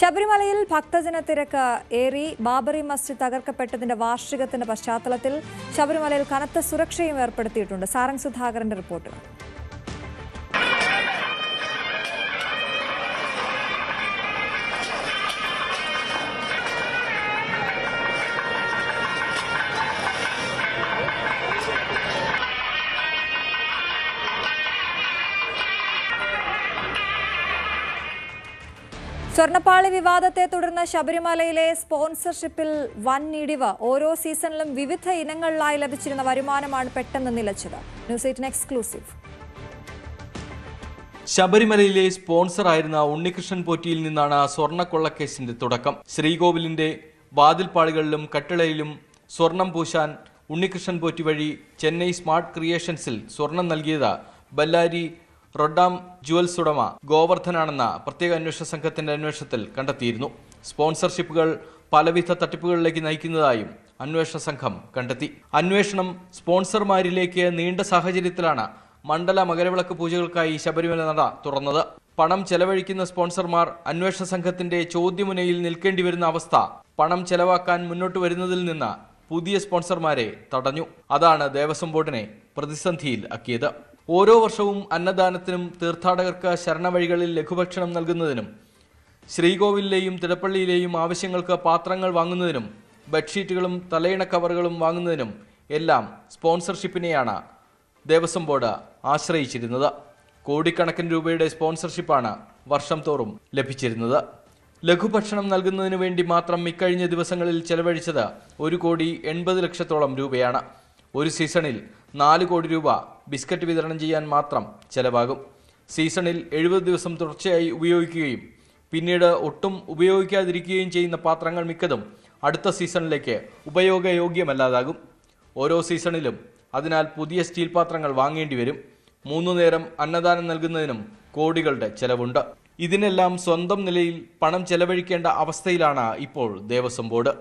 ശബരിമലയിൽ ഭക്തജന തിരക്ക് ഏറി. ബാബറി മസ്ജിദ് തകർക്കപ്പെട്ടതിന്റെ വാർഷികത്തിന്റെ പശ്ചാത്തലത്തിൽ ശബരിമലയിൽ കനത്ത സുരക്ഷയും ഏർപ്പെടുത്തിയിട്ടുണ്ട്. സാരംഗ് സുധാകരന്റെ റിപ്പോർട്ട് സ്വർണപ്പാളി വിവാദത്തെ തുടർന്ന് ശബരിമലയിലെ സ്പോൺസർഷിപ്പിൽ വൻ ഇടിവ്. ഓരോ സീസണിലും വിവിധ ഇനങ്ങളിലായി ലഭിച്ചിരുന്ന വരുമാനമാണ് പെട്ടെന്ന് നിലച്ചത്. News എയ്റ്റിന് exclusive. ശബരിമലയിലെ സ്പോൺസറായിരുന്ന ഉണ്ണികൃഷ്ണൻ പോറ്റിയിൽ നിന്നാണ് സ്വർണക്കൊള്ളക്കേസിന്റെ തുടക്കം. ശ്രീകോവിലിന്റെ വാതിൽപ്പാളികളിലും കട്ടിളയിലും സ്വർണം പൂശാൻ ഉണ്ണികൃഷ്ണൻ പോറ്റി വഴി ചെന്നൈ സ്മാർട്ട് ക്രിയേഷൻസിൽ സ്വർണം നൽകിയത് ബല്ലാരി റൊഡാം ജുവൽസ് ഉടമ ഗോവർദ്ധനാണെന്ന പ്രത്യേക അന്വേഷണ സംഘത്തിന്റെ അന്വേഷണത്തിൽ കണ്ടെത്തിയിരുന്നു. സ്പോൺസർഷിപ്പുകൾ പലവിധ തട്ടിപ്പുകളിലേക്ക് നയിക്കുന്നതായും അന്വേഷണ സംഘം കണ്ടെത്തി. അന്വേഷണം സ്പോൺസർമാരിലേക്ക് നീണ്ട സാഹചര്യത്തിലാണ് മണ്ഡല മകരവിളക്ക് പൂജകൾക്കായി ശബരിമല നട തുറന്നത്. പണം ചെലവഴിക്കുന്ന സ്പോൺസർമാർ അന്വേഷണ സംഘത്തിന്റെ ചോദ്യമുനയിൽ നിൽക്കേണ്ടി വരുന്ന അവസ്ഥ പണം ചെലവാക്കാൻ മുന്നോട്ട് വരുന്നതിൽ നിന്ന് പുതിയ സ്പോൺസർമാരെ തടഞ്ഞു. അതാണ് ദേവസ്വം ബോർഡിനെ പ്രതിസന്ധിയിൽ ആക്കിയത് ഓരോ വർഷവും അന്നദാനത്തിനും തീർത്ഥാടകർക്ക് ശരണവഴികളിൽ ലഘുഭക്ഷണം നൽകുന്നതിനും ശ്രീകോവിലിലെയും തിടപ്പള്ളിയിലെയും ആവശ്യങ്ങൾക്ക് പാത്രങ്ങൾ വാങ്ങുന്നതിനും ബെഡ്ഷീറ്റുകളും തലയിണ കവറുകളും വാങ്ങുന്നതിനും എല്ലാം സ്പോൺസർഷിപ്പിനെയാണ് ദേവസ്വം ബോർഡ് ആശ്രയിച്ചിരുന്നത്. കോടിക്കണക്കിന് രൂപയുടെ സ്പോൺസർഷിപ്പാണ് വർഷം തോറും ലഭിച്ചിരുന്നത്. ലഘുഭക്ഷണം നൽകുന്നതിന് വേണ്ടി മാത്രം ഇക്കഴിഞ്ഞ ദിവസങ്ങളിൽ ചെലവഴിച്ചത് ഒരു കോടി എൺപത് ലക്ഷത്തോളം രൂപയാണ്. ഒരു സീസണിൽ നാല് കോടി രൂപ ബിസ്ക്കറ്റ് വിതരണം ചെയ്യാൻ മാത്രം ചെലവാകും. സീസണിൽ എഴുപത് ദിവസം തുടർച്ചയായി ഉപയോഗിക്കുകയും പിന്നീട് ഒട്ടും ഉപയോഗിക്കാതിരിക്കുകയും ചെയ്യുന്ന പാത്രങ്ങൾ മിക്കതും അടുത്ത സീസണിലേക്ക് ഉപയോഗയോഗ്യമല്ലാതാകും. ഓരോ സീസണിലും അതിനാൽ പുതിയ സ്റ്റീൽ പാത്രങ്ങൾ വാങ്ങേണ്ടി വരും. മൂന്നു നേരം അന്നദാനം നൽകുന്നതിനും കോടികളുടെ ചെലവുണ്ട്. ഇതിനെല്ലാം സ്വന്തം നിലയിൽ പണം ചെലവഴിക്കേണ്ട അവസ്ഥയിലാണ് ഇപ്പോൾ ദേവസ്വം ബോർഡ്.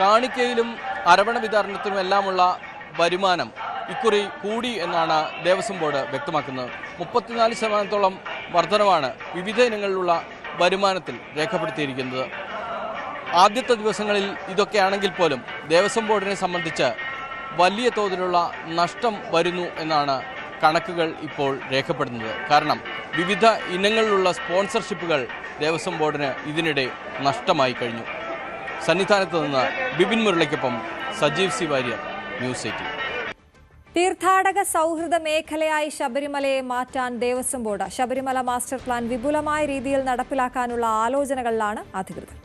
കാണിക്കയിലും അരവണ വിതരണത്തിനുമെല്ലാമുള്ള വരുമാനം ഇക്കുറി കൂടി എന്നാണ് ദേവസ്വം ബോർഡ് വ്യക്തമാക്കുന്നത്. മുപ്പത്തിനാല് ശതമാനത്തോളം വർധനവാണ് വിവിധ ഇനങ്ങളിലുള്ള വരുമാനത്തിൽ രേഖപ്പെടുത്തിയിരിക്കുന്നത്. ആദ്യത്തെ ദിവസങ്ങളിൽ ഇതൊക്കെയാണെങ്കിൽ പോലും ദേവസ്വം ബോർഡിനെ സംബന്ധിച്ച് വലിയ തോതിലുള്ള നഷ്ടം വരുന്നു എന്നാണ് കണക്കുകൾ ഇപ്പോൾ രേഖപ്പെടുന്നത്. കാരണം വിവിധ ഇനങ്ങളിലുള്ള സ്പോൺസർഷിപ്പുകൾ ദേവസ്വം ബോർഡിന് ഇതിനിടെ നഷ്ടമായി കഴിഞ്ഞു. സന്നിധാനത്ത് നിന്ന് Bipin മുരളിക്കൊപ്പം Sajeev C Warrier news eighteen. തീർത്ഥാടക സൗഹൃദ മേഖലയായി ശബരിമലയെ മാറ്റാൻ Devaswom board Sabarimala master plan വിപുലമായ രീതിയിൽ നടപ്പിലാക്കാനുള്ള ആലോചനകളിലാണ് അധികൃതർ.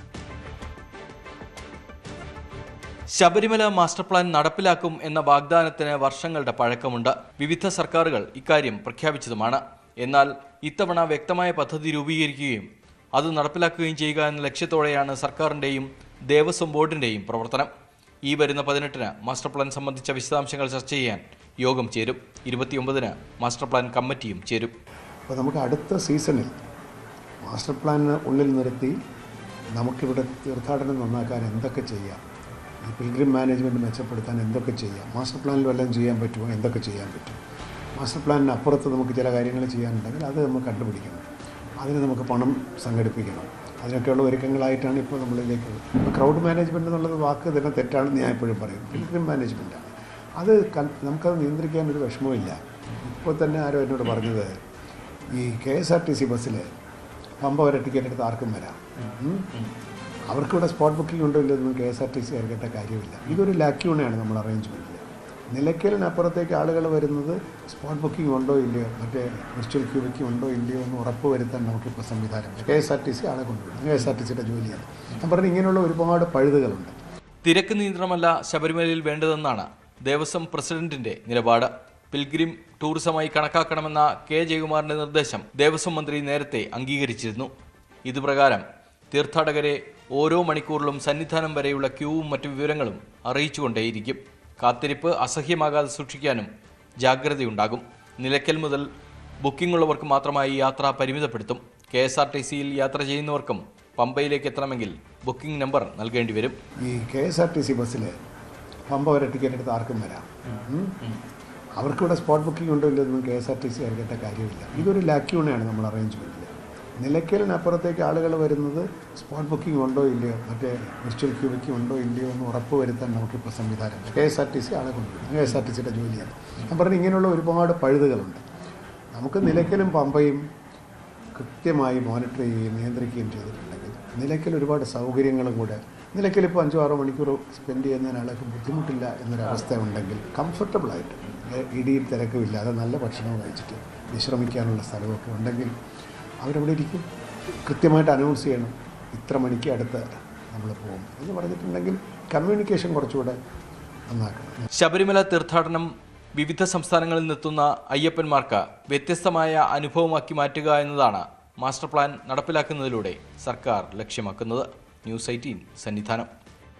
ശബരിമല മാസ്റ്റർ പ്ലാൻ നടപ്പിലാക്കും എന്ന വാഗ്ദാനത്തിന് വർഷങ്ങളുടെ പഴക്കമുണ്ട്. വിവിധ സർക്കാരുകൾ ഇക്കാര്യം പ്രഖ്യാപിച്ചതുമാണ്. എന്നാൽ ഇത്തവണ വ്യക്തമായ പദ്ധതി രൂപീകരിക്കുകയും അത് നടപ്പിലാക്കുകയും ചെയ്യുക എന്ന ലക്ഷ്യത്തോടെയാണ് സർക്കാരിന്റെയും ദേവസ്വം ബോർഡിന്റെയും പ്രവർത്തനം. ഈ വരുന്ന പതിനെട്ടിന് മാസ്റ്റർ പ്ലാൻ സംബന്ധിച്ച വിശദാംശങ്ങൾ ചർച്ച ചെയ്യാൻ യോഗം ചേരും. ഇരുപത്തിയൊമ്പതിന് മാസ്റ്റർ പ്ലാൻ കമ്മിറ്റിയും ചേരും. അപ്പോൾ നമുക്ക് അടുത്ത സീസണിൽ മാസ്റ്റർ പ്ലാനിന് ഉള്ളിൽ നിർത്തി നമുക്കിവിടെ തീർത്ഥാടനം നന്നാക്കാൻ എന്തൊക്കെ ചെയ്യാം? ഈ പിൽഗ്രിം മാനേജ്മെന്റ് മെച്ചപ്പെടുത്താൻ എന്തൊക്കെ ചെയ്യാം? മാസ്റ്റർ പ്ലാനിൽ വല്ലതും ചെയ്യാൻ പറ്റുമോ? എന്തൊക്കെ ചെയ്യാൻ പറ്റും? മാസ്റ്റർ പ്ലാനിന് അപ്പുറത്ത് നമുക്ക് ചില കാര്യങ്ങൾ ചെയ്യാനുണ്ടെങ്കിൽ അത് നമുക്ക് കണ്ടുപിടിക്കണം. അതിന് നമുക്ക് പണം സംഘടിപ്പിക്കണം. അതിനൊക്കെയുള്ള ഒരുക്കങ്ങളായിട്ടാണ് ഇപ്പോൾ നമ്മളിലേക്കുള്ളത് ഇപ്പോൾ ക്രൗഡ് മാനേജ്മെന്റ് എന്നുള്ളത് വാക്ക് തന്നെ തെറ്റാണെന്ന് ഞാൻ എപ്പോഴും പറയും. പിൽഗ്രിം മാനേജ്മെന്റാണ് അത് നമുക്കത് നിയന്ത്രിക്കാൻ ഒരു വിഷമമില്ല ഇപ്പോൾ തന്നെ ആരോ എന്നോട് പറഞ്ഞത് ഈ K S R T C ബസ്സിൽ പമ്പ വരെ ടിക്കറ്റ് എടുത്ത് ആർക്കും വരാം. അവർക്കിവിടെ സ്പോട്ട് ബുക്കിംഗ് ഉണ്ടോ ഇല്ലെന്നും K S R T C അറിയേണ്ട കാര്യമില്ല. ഇതൊരു ലാക്യൂണയാണ് നമ്മൾ അറേഞ്ച്മെന്റിൽ നിലയ്ക്കലിനപ്പുറത്തേക്ക് ആളുകൾ വരുന്നത് സ്പോട്ട് ബുക്കിംഗ് ഉണ്ടോ ഇല്ലയോ? മറ്റേ വിർച്വൽ ക്യൂ ബുക്കിംഗ് ഉണ്ടോ ഇല്ലയോ എന്ന് ഉറപ്പ് വരുത്താൻ നമുക്കിപ്പോൾ സംവിധാനം K S R T C ആളെ കൊണ്ടുവരും. കെ എസ് ആർ ടി സിയുടെ ജോലിയാണ്. ഞാൻ പറഞ്ഞു ഇങ്ങനെയുള്ള ഒരുപാട് പഴുതുകളുണ്ട്. തിരക്ക് നിയന്ത്രണമല്ല ശബരിമലയിൽ വേണ്ടതെന്നാണ് ദേവസ്വം പ്രസിഡന്റിന്റെ നിലപാട്. പിൽഗ്രിം ടൂറിസമായി കണക്കാക്കണമെന്ന കെ ജയകുമാറിന്റെ നിർദ്ദേശം ദേവസ്വം മന്ത്രി നേരത്തെ അംഗീകരിച്ചിരുന്നു. ഇതുപ്രകാരം തീർത്ഥാടകരെ ഓരോ മണിക്കൂറിലും സന്നിധാനം വരെയുള്ള ക്യൂവും മറ്റു വിവരങ്ങളും അറിയിച്ചുകൊണ്ടേയിരിക്കും. കാത്തിരിപ്പ് അസഹ്യമാകാതെ സൂക്ഷിക്കാനും ജാഗ്രതയുണ്ടാകും. നിലയ്ക്കൽ മുതൽ ബുക്കിംഗ് ഉള്ളവർക്ക് മാത്രമായി യാത്ര പരിമിതപ്പെടുത്തും. കെ എസ് ആർ ടി സിയിൽ യാത്ര ചെയ്യുന്നവർക്കും പമ്പയിലേക്ക് എത്തണമെങ്കിൽ ബുക്കിംഗ് നമ്പർ നൽകേണ്ടി വരും. ഈ K S R T C ബസ്സിൽ പമ്പ വരെ ടിക്കറ്റ് എടുത്ത് ആർക്കും വരാം. അവർക്കിവിടെ സ്പോട്ട് ബുക്കിംഗ് ഉണ്ടോ ഇല്ലെന്നും K S R T C അറിയേണ്ട കാര്യമില്ല. ഇതൊരു ലാക്യൂണയാണ് നമ്മൾ അറേഞ്ച്മെന്റിൽ നിലയ്ക്കലിനപ്പുറത്തേക്ക് ആളുകൾ വരുന്നത് സ്പോട്ട് ബുക്കിംഗ് ഉണ്ടോ ഇല്ലയോ? മറ്റേ വിർച്വൽ ക്യൂ ബുക്കിംഗ് ഉണ്ടോ ഇല്ലയോ എന്ന് ഉറപ്പ് വരുത്താൻ നമുക്കിപ്പോൾ സംവിധാനം K S R T C ആളെ കൊണ്ടുവരും. കെ എസ് ആർ ടി സിയുടെ ജോലിയാണ്. ഞാൻ പറഞ്ഞു ഇങ്ങനെയുള്ള ഒരുപാട് പഴുതുകളുണ്ട്. നമുക്ക് നിലയ്ക്കലും പമ്പയും കൃത്യമായി മോണിറ്റർ ചെയ്യുകയും നിയന്ത്രിക്കുകയും ചെയ്തിട്ടുണ്ടെങ്കിൽ നിലയ്ക്കൽ ഒരുപാട് സൗകര്യങ്ങളും കൂടെ നിലയ്ക്കൽ ഇപ്പോൾ അഞ്ചോ ആറോ മണിക്കൂർ സ്പെൻഡ് ചെയ്യുന്നതിന് ആൾക്ക് ബുദ്ധിമുട്ടില്ല എന്നൊരവസ്ഥ ഉണ്ടെങ്കിൽ കംഫർട്ടബിളായിട്ട് ഇടിയിൽ തിരക്കുമില്ലാതെ നല്ല ഭക്ഷണവും കഴിച്ചിട്ട് വിശ്രമിക്കാനുള്ള സ്ഥലമൊക്കെ ഉണ്ടെങ്കിൽ അവരവിടെ ഇരിക്കും. കൃത്യമായിട്ട് അനൗൺസ് ചെയ്യണം. ഇത്ര മണിക്ക് അടുത്ത് നമ്മൾ പോകും. എന്ന് പറഞ്ഞിട്ടുണ്ടെങ്കിൽ കമ്മ്യൂണിക്കേഷൻ കുറച്ചുകൂടെ നന്നാക്കണം. ശബരിമല തീർത്ഥാടനം വിവിധ സംസ്ഥാനങ്ങളിൽ നിന്നെത്തുന്ന അയ്യപ്പന്മാർക്ക് വ്യത്യസ്തമായ അനുഭവമാക്കി മാറ്റുക എന്നതാണ് മാസ്റ്റർ പ്ലാൻ നടപ്പിലാക്കുന്നതിലൂടെ സർക്കാർ ലക്ഷ്യമാക്കുന്നത്. News eighteen Sannidhanam.